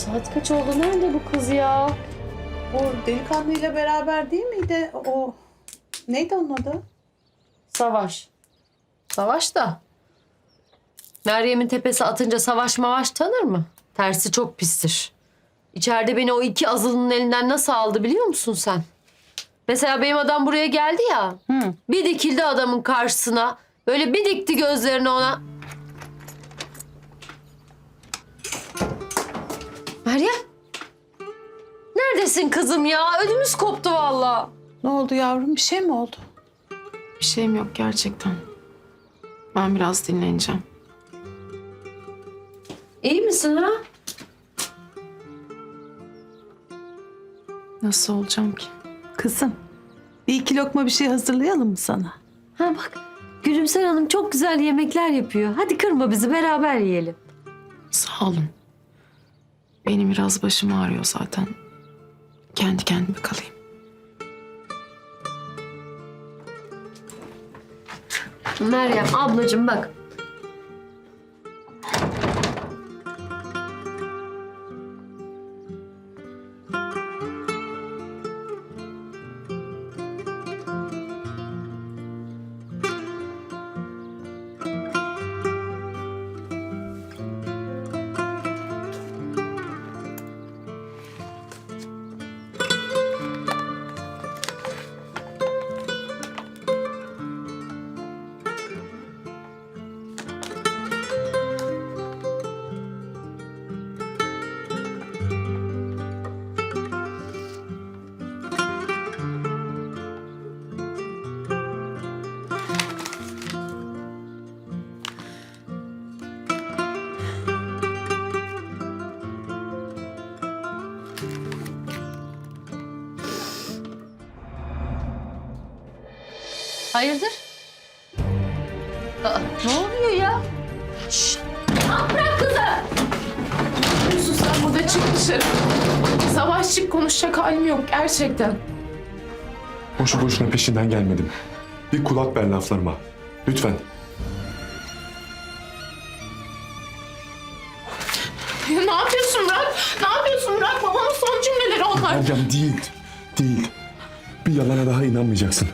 Saat kaç oldu? Nerede bu kız ya? O delikanlıyla beraber değil miydi? O neydi onun adı? Savaş. Savaş da. Meryem'in tepesi atınca savaş mavaş tanır mı? Tersi çok pistir. İçeride beni o iki azılının elinden nasıl aldı biliyor musun sen? Mesela benim adam buraya geldi ya. Hı. Bir dikildi adamın karşısına. Böyle bir dikti gözlerini ona. Neredesin kızım ya? Ödümüz koptu valla. Ne oldu yavrum? Bir şey mi oldu? Bir şeyim yok gerçekten. Ben biraz dinleneceğim. İyi misin ha? Nasıl olacağım ki? Kızım, bir iki lokma bir şey hazırlayalım mı sana? Ha bak Gülümser Hanım çok güzel yemekler yapıyor. Hadi kırma bizi beraber yiyelim. Sağ olun. Benim biraz başım ağrıyor zaten. Kendi kendime kalayım. Meryem ablacığım bak. Hayırdır? Aa, ne oluyor ya? Yusuf sen burada çık dışarı. Savaş çık konuşacak halim yok gerçekten. Boşu boşuna peşinden gelmedim. Bir kulak ver laflarıma. Lütfen. Ya ne yapıyorsun Murat? Ne yapıyorsun Murat? Babamın son cümleleri onlar. Meryem değil. Değil. Bir yalana daha inanmayacaksın.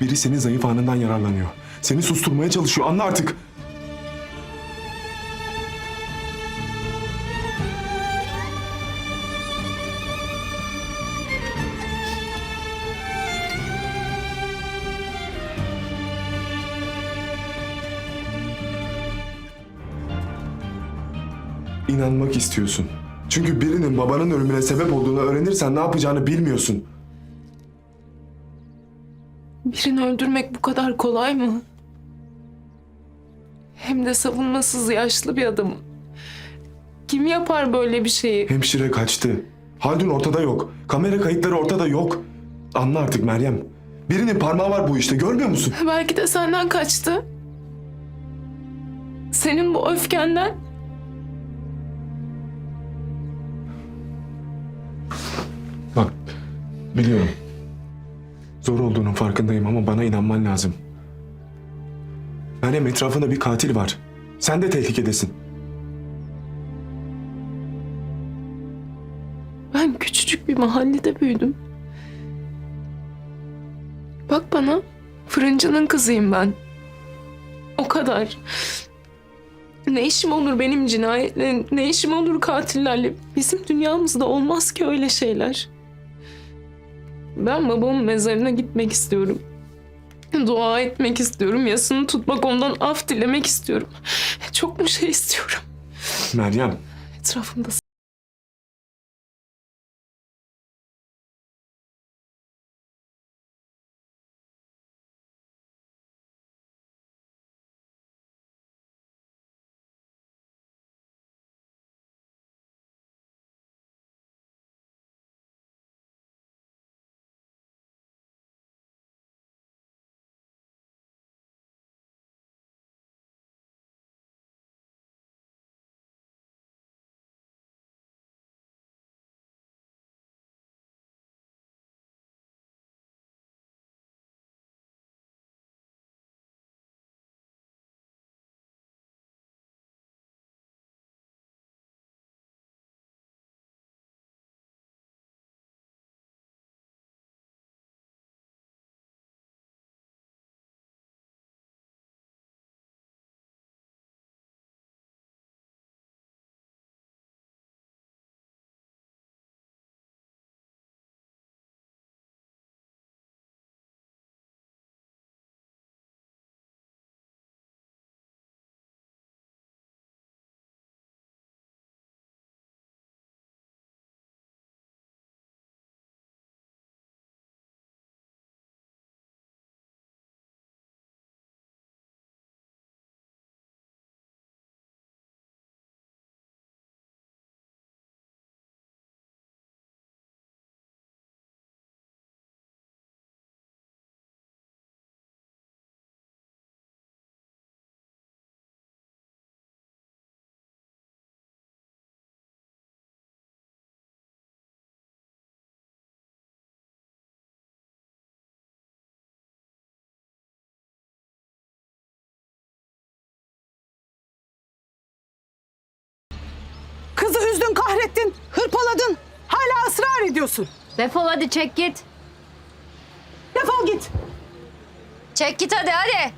Biri senin zayıf anından yararlanıyor. Seni susturmaya çalışıyor. Anla artık. İnanmak istiyorsun. Çünkü birinin babanın ölümüne sebep olduğunu öğrenirsen ne yapacağını bilmiyorsun. Birini öldürmek bu kadar kolay mı? Hem de savunmasız yaşlı bir adam. Kim yapar böyle bir şeyi? Hemşire kaçtı. Haldun ortada yok. Kamera kayıtları ortada yok. Anla artık Meryem. Birinin parmağı var bu işte görmüyor musun? Belki de senden kaçtı. Senin bu öfkenden. Bak biliyorum. Zor olduğunun farkındayım ama bana inanman lazım. Meryem etrafında bir katil var. Sen de tehlikedesin. Ben küçücük bir mahallede büyüdüm. Bak bana, fırıncının kızıyım ben. O kadar. Ne işim olur benim cinayetle, ne işim olur katillerle. Bizim dünyamızda olmaz ki öyle şeyler. Ben babamın mezarına gitmek istiyorum. Dua etmek istiyorum, yasını tutmak, ondan af dilemek istiyorum. Çok mu şey istiyorum? Meryem Etrafımda ettin, hırpaladın. Hala ısrar ediyorsun. Defol hadi çek git. Defol git. Çek git hadi hadi.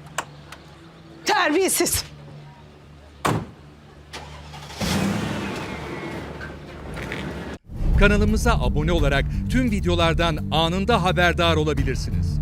Terbiyesiz. Kanalımıza abone olarak tüm videolardan anında haberdar olabilirsiniz.